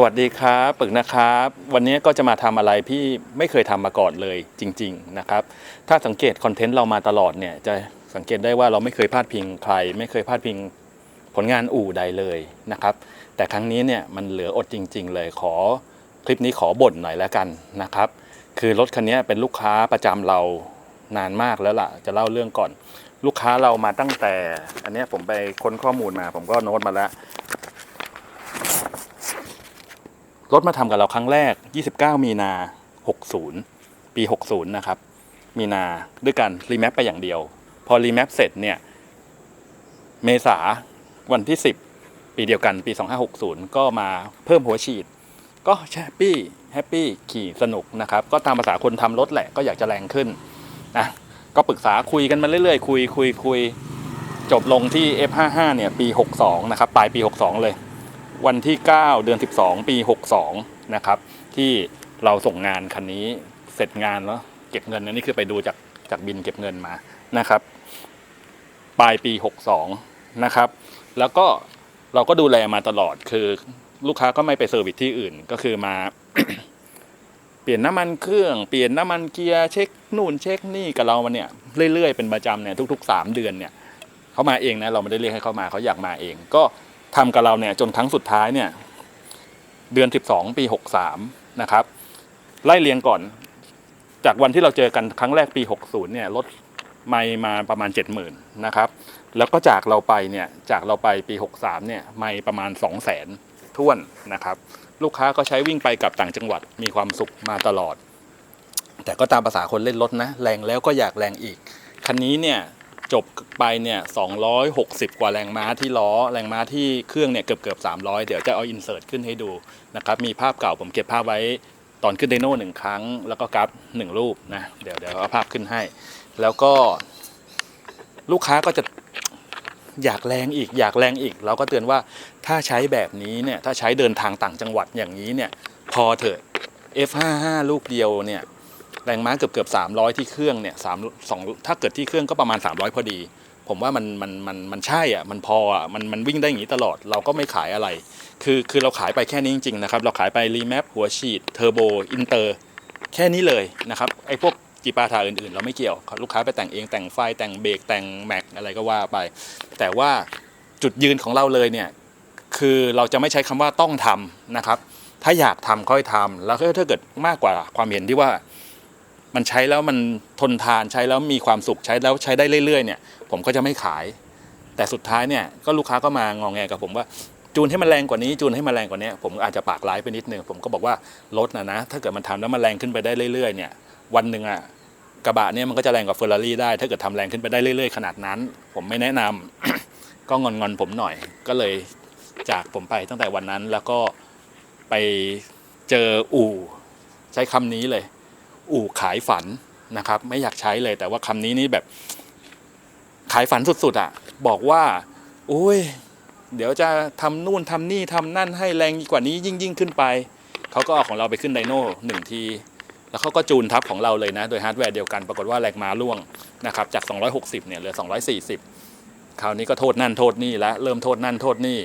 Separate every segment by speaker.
Speaker 1: สวัสดีครับปึกนะครับ วันนี้ก็จะมาทำอะไรที่ไม่เคยทำมาก่อนเลยจริง ๆนะครับ ถ้าสังเกตคอนเทนต์เรามาตลอดเนี่ยจะสังเกตได้ว่าเราไม่เคยพลาดพิงใคร ไม่เคยพลาดพิงผลงานอู่ใดเลยนะครับ แต่ครั้งนี้เนี่ยมันเหลืออดจริง ๆ เลยขอคลิปนี้ขอบ่นหน่อยแล้วกันนะครับ คือรถคันนี้เป็นลูกค้าประจำเรานานมากแล้วล่ะ จะเล่าเรื่องก่อน ลูกค้าเรามาตั้งแต่ อันนี้ผมไปค้นข้อมูลมา ผมก็โน้ตมาแล้ว รถมาทำกับเราครั้งแรก 29 มีนา 60 ปี 60 นะครับ มีนาด้วยกันรีแมปไปอย่างเดียว พอรีแมปเสร็จเนี่ย เมษาวันที่ 10 ปีเดียวกันปี 2560 ก็มาเพิ่มหัวฉีด ก็แฮปปี้แฮปปี้ขี่สนุกนะครับ ก็ตามภาษาคนทำรถแหละก็อยากจะแรงขึ้นนะก็ปรึกษาคุยกันมาเรื่อยๆ คุยคุยคุยจบลงที่ F55 เนี่ยปี 62 นะครับ ปลายปี 62 เลย วันที่ 9 เดือน 12 ปี 62 นะครับ ที่เราส่งงานคันนี้เสร็จงานแล้วเก็บเงินอันนี้คือไปดูจากจากบินเก็บเงินมานะครับ ปลายปี 62 นะครับ แล้วก็เราก็ดูแลมาตลอดคือลูกค้าก็ไม่ไปเซอร์วิสที่อื่นก็คือมา เปลี่ยนน้ำมันเครื่องเปลี่ยนน้ำมันเกียร์เช็คนู่นเช็คนี่กับเรามาเนี่ยเรื่อยๆเป็นประจำเนี่ยทุกๆ 3 เดือนเนี่ยเขามาเองนะเราไม่ได้เรียกให้เขามาเขาอยากมาเอง ก็ ทำกับเราเนี่ยจนครั้งสุดท้ายเนี่ยเดือน 12 ปี 63 นะครับ ไล่เรียงก่อนจากวันที่เราเจอกันครั้งแรกปี 60 เนี่ยลดไม่มาประมาณ 70,000 นะครับ แล้วก็จากเราไปเนี่ยจากเราไปปี 63 เนี่ยไม่ประมาณ 2 0 0 0 0 0ท้วนนะครับ ลูกค้าก็ใช้วิ่งไปกลับต่างจังหวัดมีความสุขมาตลอด แต่ก็ตามภาษาคนเล่นรถนะ แรงแล้วก็อยากแรงอีก คันนี้เนี่ย จบไปเนี่ย260 กว่าแรงม้าที่ล้อ แรงม้าที่เครื่องเนี่ยเกือบเกือบ300 เดี๋ยวจะเอาอินเสิร์ตขึ้นให้ดูนะครับ มีภาพเก่าผมเก็บภาพไว้ตอนขึ้นไดโน่หนึ่งครั้ง แล้วก็กราฟหนึ่งรูปนะ เดี๋ยวเดี๋ยวเอาภาพขึ้นให้ แล้วก็ลูกค้าก็จะอยากแรงอีกอยากแรงอีก เราก็เตือนว่าถ้าใช้แบบนี้เนี่ยถ้าใช้เดินทางต่างจังหวัดอย่างนี้เนี่ยพอเถอะ F55 ลูกเดียวเนี่ย แรงม้าเกือบเกือบ300ที่เครื่องเนี่ยสามสองถ้าเกิดที่เครื่องก็ประมาณ 300 พอดี ผมว่ามันมันมันมันใช่อะมันพออะมันมันวิ่งได้อย่างนี้ตลอดเราก็ไม่ขายอะไร คือคือเราขายไปแค่นี้จริงๆนะครับเราขายไปรีแมปหัวฉีดเทอร์โบอินเตอร์แค่นี้เลยนะครับไอ้พวกจีปาถาอื่นๆ เราไม่เกี่ยว ลูกค้าไปแต่งเองแต่งไฟแต่งเบรกแต่งแม็กอะไรก็ว่าไป แต่ว่าจุดยืนของเราเลยเนี่ยคือเราจะไม่ใช้คำว่าต้องทำนะครับ ถ้าอยากทำค่อยทำแล้วถ้าเกิดมากกว่าความเห็นที่ว่า มันใช้แล้วมันทนทานใช้แล้วมีความสุขใช้แล้วใช้ได้เรื่อยๆเนี่ยผมก็จะไม่ขาย แต่สุดท้ายเนี่ยก็ลูกค้าก็มางองแงกับผมว่าจูนให้มันแรงกว่านี้จูนให้มันแรงกว่านี้ผมอาจจะปากร้ายไปนิดนึงผมก็บอกว่ารถนะนะ ถ้าเกิดมันทำแล้วมันแรงขึ้นไปได้เรื่อยๆเนี่ยวันหนึ่งอะกระบะเนี่ยมันก็จะแรงกว่าเฟอร์รารี่ได้ ถ้าเกิดทำแรงขึ้นไปได้เรื่อยๆขนาดนั้น ผมไม่แนะนำก็งอนๆผมหน่อย ก็เลยจากผมไปตั้งแต่วันนั้นแล้วก็ไปเจออู่ใช้คำนี้เลย อู่ขายฝันนะครับ ไม่อยากใช้เลย แต่ว่าคำนี้นี่แบบ ขายฝันสุดๆอะ่ะ บอกว่าโอ้ย เดี๋ยวจะทำนู่นทำนี่ทำนั่นให้แรงกว่านี้ยิ่งยิ่งขึ้นไป เขาก็เอาของเราไปขึ้นไดโน่หนึ่งทีแล้วเขาก็จูนทับของเราเลยนะ โดยฮาร์ดแวร์เดียวกันปรากฏว่าแรงมาล่วงนะครับ จาก 260 เนี่ยเหลือ 240 คราวนี้ก็โทษนั่นโทษนี่แล้วเริ่มโทษนั่นโทษนี่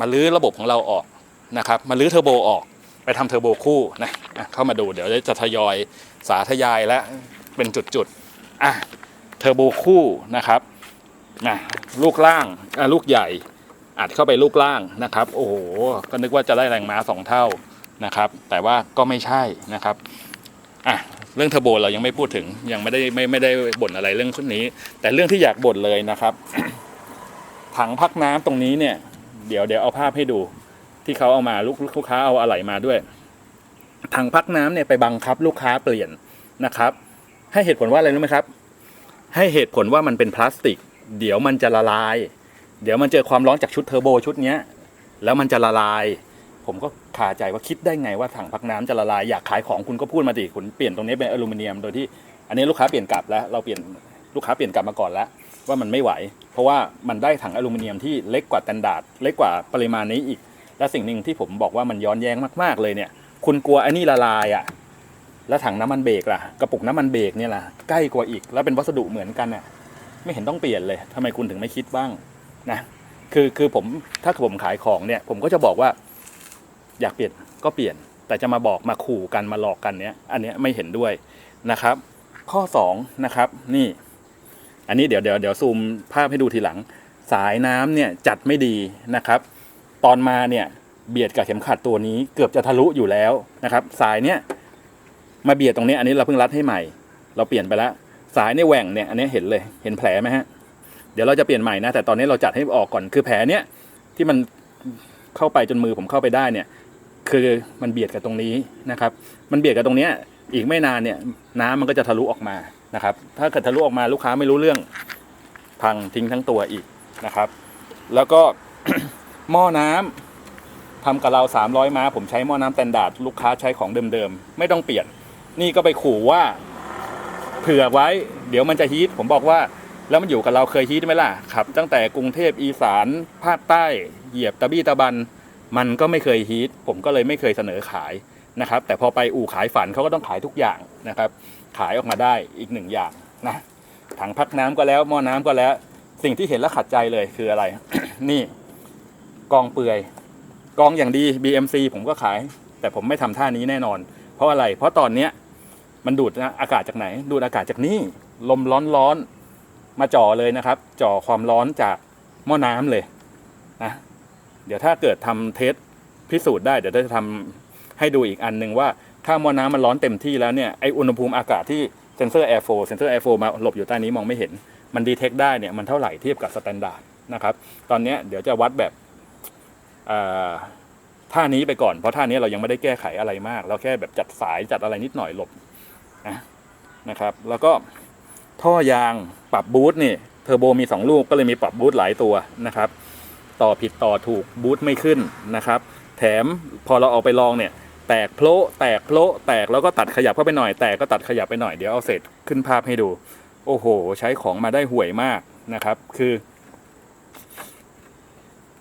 Speaker 1: มาลื้อระบบของเราออกนะครับ มาลื้อเทอร์โบออก ไปทำเทอร์โบคู่นะ เข้ามาดูเดี๋ยวจะทยอยสาธยายและเป็นจุดๆอะเทอร์โบคู่นะครับนะลูกล่างอะลูกใหญ่อัดเข้าไปลูกล่างนะครับ โอ้โหก็นึกว่าจะได้แรงม้าสองเท่านะครับ แต่ว่าก็ไม่ใช่นะครับอะเรื่องเทอร์โบเรายังไม่พูดถึงยังไม่ได้ไม่ไม่ได้บ่นอะไรเรื่องนี้ แต่เรื่องที่อยากบ่นเลยนะครับ ถังพักน้ำตรงนี้เนี่ย เดี๋ยวเดี๋ยวเอาภาพให้ดู ที่เขาเอามาลูกลูกค้าเอาอะไหล่มาด้วย ถังพักน้ำเนี่ยไปบังคับลูกค้าเปลี่ยนนะครับ ให้เหตุผลว่าอะไรรู้ไหมครับ ให้เหตุผลว่ามันเป็นพลาสติก เดี๋ยวมันจะละลาย เดี๋ยวมันเจอความร้อนจากชุดเทอร์โบชุดเนี้ยแล้วมันจะละลาย ผมก็คาใจว่าคิดได้ไงว่าถังพักน้ำจะละลายอยากขายของคุณก็พูดมาดิคุณเปลี่ยนตรงนี้เป็นอลูมิเนียมโดยที่ อันนี้ลูกค้าเปลี่ยนกลับแล้วเราเปลี่ยนลูกค้าเปลี่ยนกลับมาก่อนแล้วว่ามันไม่ไหว เพราะว่ามันได้ถังอลูมิเนียมที่เล็กกว่าสแตนดาร์ดเล็กกว่าปริมาณนี้อีก และสิ่งหนึ่งที่ผมบอกว่ามันย้อนแย้งมากๆเลยเนี่ย คุณกลัวไอ้นี่ละลายอะ แล้วถังน้ำมันเบรกล่ะ กระปุกน้ำมันเบรกเนี่ยล่ะ ใกล้กว่าอีก แล้วเป็นวัสดุเหมือนกันน่ะ ไม่เห็นต้องเปลี่ยนเลยทำไมคุณถึงไม่คิดบ้างนะ คือคือผมถ้าผมขายของเนี่ย ผมก็จะบอกว่า อยากเปลี่ยนก็เปลี่ยน แต่จะมาบอกมาขู่กันมาหลอกกันเนี้ย อันเนี้ยไม่เห็นด้วยนะครับ ข้อสองนะครับ นี่ อันนี้เดี๋ยวเดี๋ยวเดี๋ยวซูมภาพให้ดูทีหลัง สายน้ำเนี่ยจัดไม่ดีนะครับ ตอนมาเนี่ย เบียดกับเข็มขัดตัวนี้เกือบจะทะลุอยู่แล้วนะครับ สายเนี่ยมาเบียดตรงนี้อันนี้เราเพิ่งรัดให้ใหม่ เราเปลี่ยนไปแล้วสายเนี่ยแหว่งเนี่ยอันนี้เห็นเลยเห็นแผลไหมฮะเดี๋ยวเราจะเปลี่ยนใหม่นะ แต่ตอนนี้เราจัดให้ออกก่อนคือแผลเนี้ยที่มันเข้าไปจนมือผมเข้าไปได้เนี่ย คือมันเบียดกับตรงนี้นะครับ มันเบียดกับตรงเนี้ยอีกไม่นานเนี่ย น้ำมันก็จะทะลุออกมานะครับ ถ้าเกิดทะลุออกมาลูกค้าไม่รู้เรื่องพังทิ้งทั้งตัวอีกนะครับ แล้วก็หม้อน้ำ ทำกับเรา 300 ม้า ผมใช้หม้อน้ำแตนดาร์ดลูกค้าใช้ของเดิมๆ ไม่ต้องเปลี่ยน นี่ก็ไปขู่ว่าเผื่อไว้ เดี๋ยวมันจะฮีทผมบอกว่าแล้วมันอยู่กับเราเคยฮีทไหมล่ะขับ ตั้งแต่กรุงเทพอีสานภาคใต้ เหยียบตะบี้ตะบัน มันก็ไม่เคยฮีทผมก็เลยไม่เคยเสนอขายนะครับ แต่พอไปอู่ขายฝันเขาก็ต้องขายทุกอย่างนะครับ ขายออกมาได้อีกหนึ่งอย่างนะถังพักน้ำก็แล้วหม้อน้ำก็แล้ว สิ่งที่เห็นแล้วขัดใจเลยคืออะไร นี่กองเปือย กองอย่างดี BMC ผมก็ขาย แต่ผมไม่ทำท่านี้แน่นอน เพราะอะไร เพราะตอนเนี้ยมันดูดนะอากาศจากไหน ดูดอากาศจากนี่ลมร้อนร้อนๆมาจ่อเลยนะครับ จ่อความร้อนจากหม้อน้ำเลยนะเดี๋ยวถ้าเกิดทำเทสพิสูจน์ได้เดี๋ยวจะทำให้ดูอีกอันหนึ่งว่าถ้าหม้อน้ำมันร้อนเต็มที่แล้วเนี่ยไออุณหภูมิอากาศที่เซนเซอร์แอร์โฟเซนเซอร์แอร์โฟมาหลบอยู่ใต้นี้มองไม่เห็น มันดีเทคได้เนี่ยมันเท่าไหร่เทียบกับสแตนดาร์ดนะครับ ตอนนี้เดี๋ยวจะวัดแบบ ท่านี้ไปก่อน เพราะท่านี้เรายังไม่ได้แก้ไขอะไรมาก เราแค่แบบจัดสายจัดอะไรนิดหน่อยหลบนะนะครับ แล้วก็ท่อยางปรับบูทนี่เทอร์โบมี 2 ลูกก็เลยมีปรับบูทหลายตัวนะครับ ต่อผิดต่อถูกบูทไม่ขึ้นนะครับ แถมพอเราเอาไปลองเนี่ยแตกโพละแตกโพละแตกแล้วก็ตัดขยับเข้าไปหน่อย แตกก็ตัดขยับไปหน่อยเดี๋ยวเอาเสร็จขึ้นภาพให้ดู โอ้โห ใช้ของมาได้ห่วยมากนะครับ คือ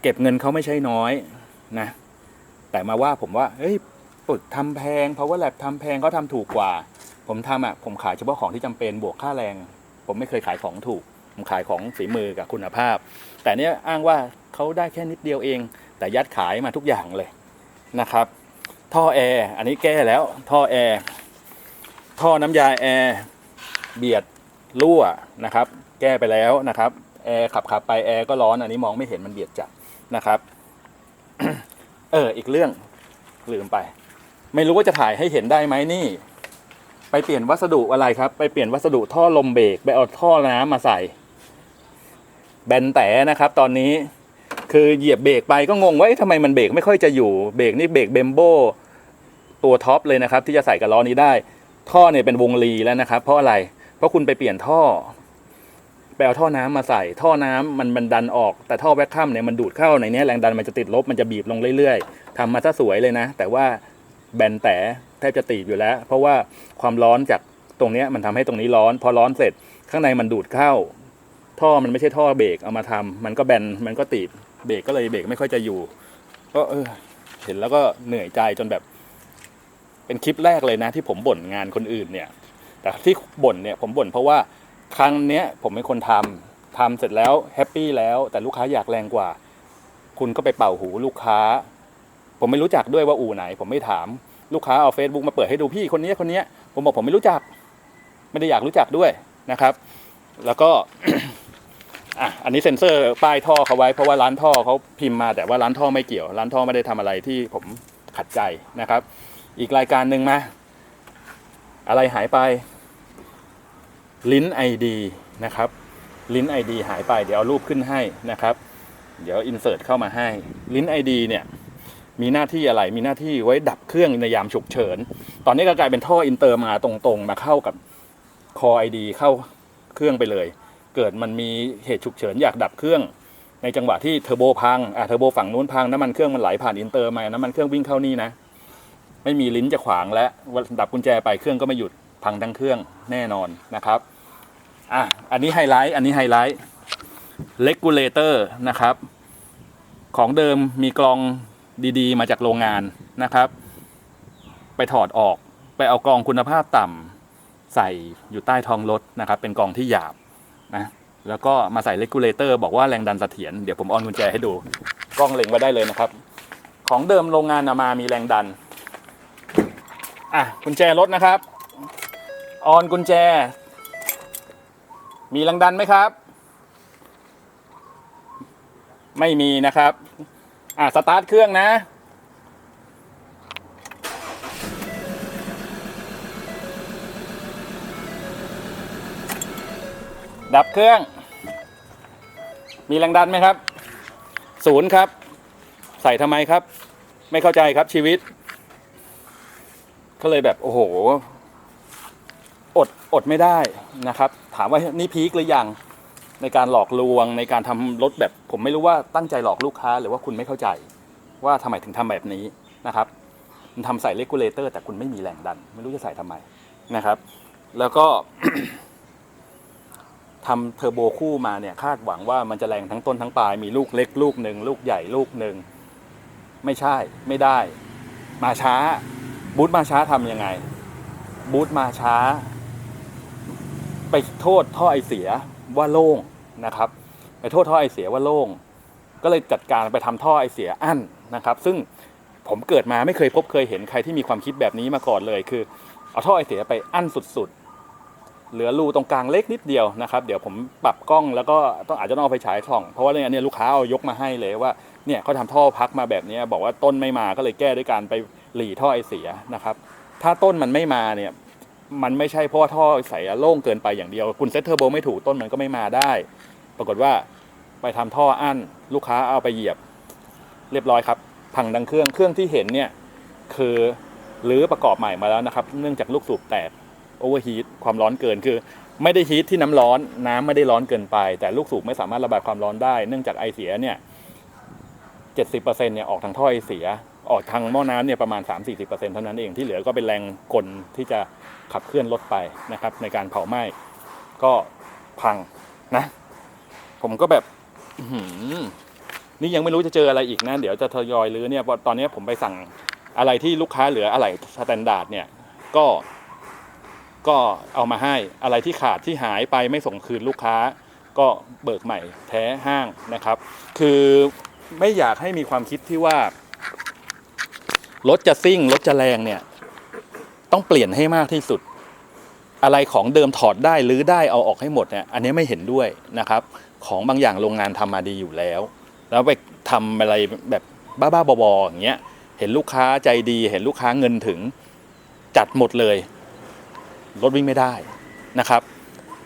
Speaker 1: เก็บเงินเขาไม่ใช่น้อยนะ แต่มาว่าผมว่าเฮ้ยปึกทำแพงเพราะว่าแลบทำแพงเขาทำถูกกว่า ผมทำอะผมขายเฉพาะของที่จำเป็นบวกค่าแรง ผมไม่เคยขายของถูก ผมขายของฝีมือกับคุณภาพ แต่เนี้ยอ้างว่าเขาได้แค่นิดเดียวเอง แต่ยัดขายมาทุกอย่างเลยนะครับ ท่อแอร์อันนี้แก้แล้วท่อแอร์ท่อน้ำยาแอร์เบียดรั่วนะครับ แก้ไปแล้วนะครับแอร์ขับขับไปแอร์ก็ร้อนอันนี้มองไม่เห็นมันเบียดจัด นะครับ เออ อีกเรื่องลืมไป ไม่รู้ว่าจะถ่ายให้เห็นได้ไหมนี่ ไปเปลี่ยนวัสดุอะไรครับ ไปเปลี่ยนวัสดุท่อลมเบรกไปเอาท่อน้ำมาใส่ แบนแต่นะครับ ตอนนี้คือเหยียบเบรกไปก็งงว่าทำไมมันเบรกไม่ค่อยจะอยู่เบรกนี่เบรกเบมโบตัวท็อปเลยนะครับ ที่จะใส่กับล้อนี้ได้ ท่อเนี่ยเป็นวงรีแล้วนะครับ เพราะอะไร เพราะคุณไปเปลี่ยนท่อ ไปเอาท่อน้ำมาใส่ ท่อน้ำมันมันดันออก แต่ท่อแวคคัมเนี่ยมันดูดเข้าในนี้แรงดันมันจะติดลบมันจะบีบลงเรื่อยๆทำมาซะสวยเลยนะ แต่ว่าแบนแต่แทบจะตีบอยู่แล้ว เพราะว่าความร้อนจากตรงนี้มันทำให้ตรงนี้ร้อน พอร้อนเสร็จข้างในมันดูดเข้า ท่อมันไม่ใช่ท่อเบรกเอามาทำมันก็แบนมันก็ตีบเบรกก็เลยเบรกไม่ค่อยจะอยู่ ก็เออเห็นแล้วก็เหนื่อยใจจนแบบ เป็นคลิปแรกเลยนะ ที่ผมบ่นงานคนอื่นเนี่ย แต่ที่บ่นเนี่ยผมบ่นเพราะว่า ครั้งเนี้ยผมเป็นคนทำทำเสร็จแล้วแฮปปี้แล้ว แต่ลูกค้าอยากแรงกว่า คุณก็ไปเป่าหูลูกค้า ผมไม่รู้จักด้วยว่าอู่ไหน ผมไม่ถามลูกค้าเอา Facebook มาเปิดให้ดูพี่คนนี้คนนี้ผมบอกผมไม่รู้จัก ไม่ได้อยากรู้จักด้วยนะครับ แล้วก็อะอันนี้เซ็นเซอร์ป้ายท่อเขาไว้เพราะว่าร้านท่อเขาพิมพ์มา แต่ว่าร้านท่อไม่เกี่ยว ร้านท่อไม่ได้ทำอะไรที่ผมขัดใจนะครับ อีกรายการหนึ่งมา อะไรหายไป ลิ้น ID นะครับ ลิ้น ID หายไป เดี๋ยวเอารูปขึ้นให้นะครับ เดี๋ยวอินเสิร์ตเข้ามาให้ ลิ้น ID เนี่ยมีหน้าที่อะไร มีหน้าที่ไว้ดับเครื่องในยามฉุกเฉิน ตอนนี้ก็กลายเป็นท่ออินเตอร์มาตรงๆ มาเข้ากับคอ ID เข้าเครื่องไปเลย เกิดมันมีเหตุฉุกเฉินอยากดับเครื่อง ในจังหวะที่เทอร์โบพัง อะเทอร์โบฝั่งนู้นพัง น้ำมันเครื่องมันไหลผ่านอินเตอร์มา น้ำมันเครื่องวิ่งเข้านี่นะ ไม่มีลิ้นจะขวางและดับกุญแจไปเครื่องก็ไม่หยุด พังทั้งเครื่องแน่นอนนะครับอะอันนี้ไฮไลท์อันนี้ไฮไลท์เลกูเลเตอร์นะครับ ของเดิมมีกรองดีๆ มาจากโรงงานนะครับ ไปถอดออกไปเอากรองคุณภาพต่ำใส่อยู่ใต้ท้องรถนะครับ เป็นกรองที่หยาบนะแล้วก็มาใส่เลกูเลเตอร์บอกว่าแรงดันเสถียรเดี๋ยวผมออนกุญแจให้ดูกล้องเล็งไว้ได้เลยนะครับ ของเดิมโรงงานเอามามีแรงดันอะกุญแจรถนะครับ ออนกุญแจ มีแรงดันไหมครับ ไม่มีนะครับ อะสตาร์ทเครื่องนะ ดับเครื่อง มีแรงดันไหมครับ ศูนย์ครับ ใส่ทำไมครับ ไม่เข้าใจครับชีวิต ก็เลยแบบ โอ้โห อดอดไม่ได้นะครับ ถามว่านี่พีคหรือยังในการหลอกลวงในการทำรถแบบ ผมไม่รู้ว่าตั้งใจหลอกลูกค้าหรือว่าคุณไม่เข้าใจ ว่าทำไมถึงทำแบบนี้นะครับมันทำใส่เลกูลเลเตอร์แต่คุณไม่มีแรงดัน ไม่รู้จะใส่ทำไมนะครับ แล้วก็ทำเทอร์โบคู่มาเนี่ยคาดหวังว่ามันจะแรงทั้งต้นทั้งปลาย มีลูกเล็กลูกหนึ่งลูกใหญ่ลูกหนึ่งไม่ใช่ไม่ได้ มาช้า บูธมาช้าทำยังไง บูธมาช้า ไปโทษท่อไอเสียว่าโล่งนะครับ ไปโทษท่อไอเสียว่าโล่ง ก็เลยจัดการไปทำท่อไอเสียอั้นนะครับ ซึ่งผมเกิดมาไม่เคยพบเคยเห็นใครที่มีความคิดแบบนี้มาก่อนเลย คือเอาท่อไอเสียไปอั้นสุดๆ เหลือรูตรงกลางเล็กนิดเดียวนะครับ เดี๋ยวผมปรับกล้องแล้วก็ต้องอาจจะต้องเอาไปฉายส่อง เพราะว่าเนี่ยเนี่ยลูกค้าเอายกมาให้เลยว่าเนี่ยเขาทำท่อพักมาแบบนี้บอกว่าต้นไม่มาก็เลยแก้ด้วยการไปหลีท่อไอเสียนะครับ ถ้าต้นมันไม่มาเนี่ย มันไม่ใช่เพราะว่าท่อใส่โล่งเกินไปอย่างเดียว คุณเซตเทอร์โบไม่ถูกต้นมันก็ไม่มาได้ ปรากฏว่าไปทำท่ออั้นลูกค้าเอาไปเหยียบ เรียบร้อยครับ พังดังเครื่องเครื่องที่เห็นเนี่ยคือหรือประกอบใหม่มาแล้วนะครับ เนื่องจากลูกสูบแตกโอเวอร์ฮีทความร้อนเกินคือ ไม่ได้ฮีทที่น้ำร้อน น้ำไม่ได้ร้อนเกินไป แต่ลูกสูบไม่สามารถระบายความร้อนได้ เนื่องจากไอเสียเนี่ยเจ็ดสิบเปอร์เซ็นเนี่ยออกทางท่อไอเสีย ออกทางหม้อน้ำเนี่ยประมาณ 3-40%เท่านั้นเองที่เหลือก็เป็นแรงกลที่จะขับเคลื่อนรถไปนะครับในการเผาไหม้ก็พังนะ ผมก็แบบนี่ยังไม่รู้จะเจออะไรอีกนะ เดี๋ยวจะทยอยรื้อเนี่ยเพราะตอนนี้ผมไปสั่งอะไรที่ลูกค้าเหลืออะไรสแตนดาร์ดเนี่ยก็ก็เอามาให้อะไรที่ขาดที่หายไปไม่ส่งคืนลูกค้า ก็เบิกใหม่แท้ห้างนะครับ คือไม่อยากให้มีความคิดที่ว่า รถจะซิ่งรถจะแรงเนี่ย ต้องเปลี่ยนให้มากที่สุด อะไรของเดิมถอดได้หรือได้เอาออกให้หมดเนี่ยอันนี้ไม่เห็นด้วยนะครับ ของบางอย่างโรงงานทำมาดีอยู่แล้ว แล้วไปทำอะไรแบบบ้าๆบอๆอย่างเงี้ยเห็นลูกค้าใจดี เห็นลูกค้าเงินถึงจัดหมดเลยรถวิ่งไม่ได้นะครับ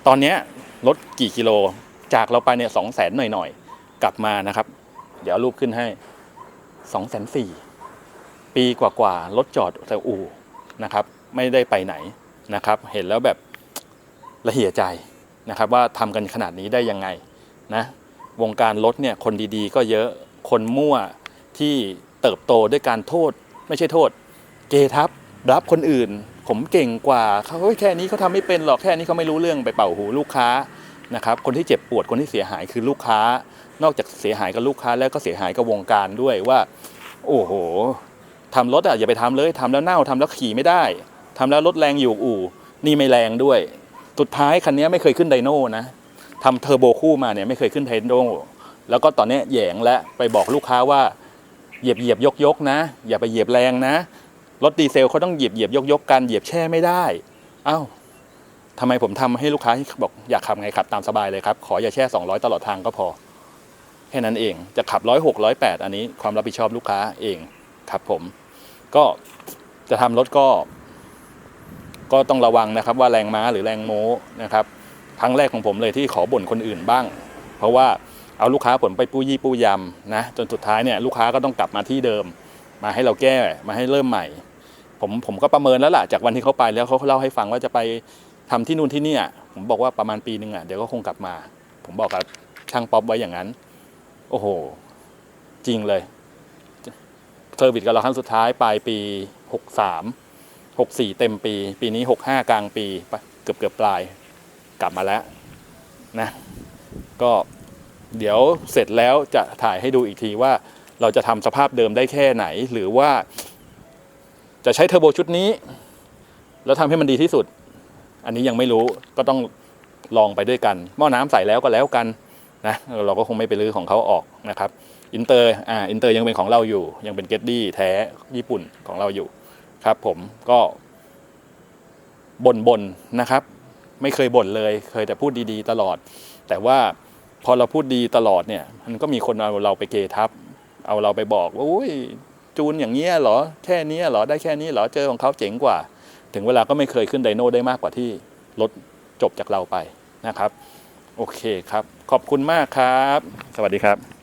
Speaker 1: ตอนนี้รถกี่กิโลจากเราไปเนี่ยสองแสนหน่อยๆ กลับมานะครับ เดี๋ยวรูปขึ้นให้สองแสนสี่ ปีกว่าๆรถจอดแต่อู่นะครับ ไม่ได้ไปไหนนะครับ เห็นแล้วแบบละเหี่ยใจนะครับ ว่าทำกันขนาดนี้ได้ยังไงนะวงการรถเนี่ยคนดีๆ ก็เยอะคนมั่วที่เติบโตด้วยการโทษ ไม่ใช่โทษ เกทับรับคนอื่น ผมเก่งกว่าเขาแค่นี้เขาทำไม่เป็นหรอกแค่นี้เขาไม่รู้เรื่องไปเป่าหูลูกค้านะครับคนที่เจ็บปวดคนที่เสียหายคือลูกค้า นอกจากเสียหายกับลูกค้าแล้วก็เสียหายกับวงการด้วยว่า โอ้โห ทำรถอะอย่าไปทำเลยทำแล้วเน่าทำแล้วขี่ไม่ได้ทำแล้วรถแรงอยู่อู่ นี่ไม่แรงด้วย สุดท้ายคันนี้ไม่เคยขึ้นไดโน่นะทำเทอร์โบคู่มาเนี่ยไม่เคยขึ้นไดโน่แล้วก็ตอนนี้แยงและไปบอกลูกค้าว่าเหยียบเหยียบยกยกนะ อย่าไปเหยียบแรงนะรถดีเซลเขาต้องเหยียบเหยียบยกยกกันเหยียบแช่ไม่ได้เอ้าทำไมผมทำให้ลูกค้าที่บอกอยากขับไงขับตามสบายเลยครับ ขออย่าแช่ 200 ตลอดทางก็พอ แค่นั้นเองจะขับร้อยหกร้อยแปดอันนี้ความรับผิดชอบลูกค้าเองครับผม ก็จะทำรถก็ ก็ต้องระวังนะครับ ว่าแรงม้าหรือแรงโม้นะครับครั้งแรกของผมเลยที่ขอบ่นคนอื่นบ้าง เพราะว่าเอาลูกค้าผมไปปู้ยี่ปู้ยำนะจนสุดท้ายเนี่ยลูกค้าก็ต้องกลับมาที่เดิม มาให้เราแก้มาให้เริ่มใหม่ ผมผมก็ประเมินแล้วล่ะจากวันที่เขาไปแล้วเขาเล่าให้ฟังว่าจะไปทำที่นู่นที่นี่ผมบอกว่าประมาณปีหนึ่งอะเดี๋ยวก็คงกลับมา ผมบอกกับช่างป๊อปไว้อย่างนั้น โอ้โห จริงเลย เซอร์วิสกับเราครั้งสุดท้ายปลายปีหกสามหกสี่เต็มปี ปีนี้หกห้ากลางปีเกือบเกือบปลายกลับมาแล้วนะก็เดี๋ยวเสร็จแล้วจะถ่ายให้ดูอีกทีว่าเราจะทำสภาพเดิมได้แค่ไหน หรือว่า จะใช้เทอร์โบชุดนี้ แล้วทำให้มันดีที่สุด อันนี้ยังไม่รู้ก็ต้องลองไปด้วยกันหม้อน้ำใส่แล้วก็แล้วกันนะเราก็คงไม่ไปรื้อของเขาออกนะครับ อินเตอร์อ่าอินเตอร์ยังเป็นของเราอยู่ ยังเป็นเกตดี้แท้ญี่ปุ่นของเราอยู่ครับผมก็บ่นบนๆนะครับ ไม่เคยบ่นเลย เคยแต่พูดดีๆ ตลอด แต่ว่าพอเราพูดดีตลอดเนี่ย มันก็มีคนเอาเราไปเกทับ เอาเราไปบอกว่าอุ้ยจูนอย่างเงี้ยเหรอแค่นี้เหรอได้แค่นี้เหรอเจอของเขาเจ๋งกว่า ถึงเวลาก็ไม่เคยขึ้นไดโน่ได้มากกว่าที่รถจบจากเราไปนะครับ โอเคครับ ขอบคุณมากครับ สวัสดีครับ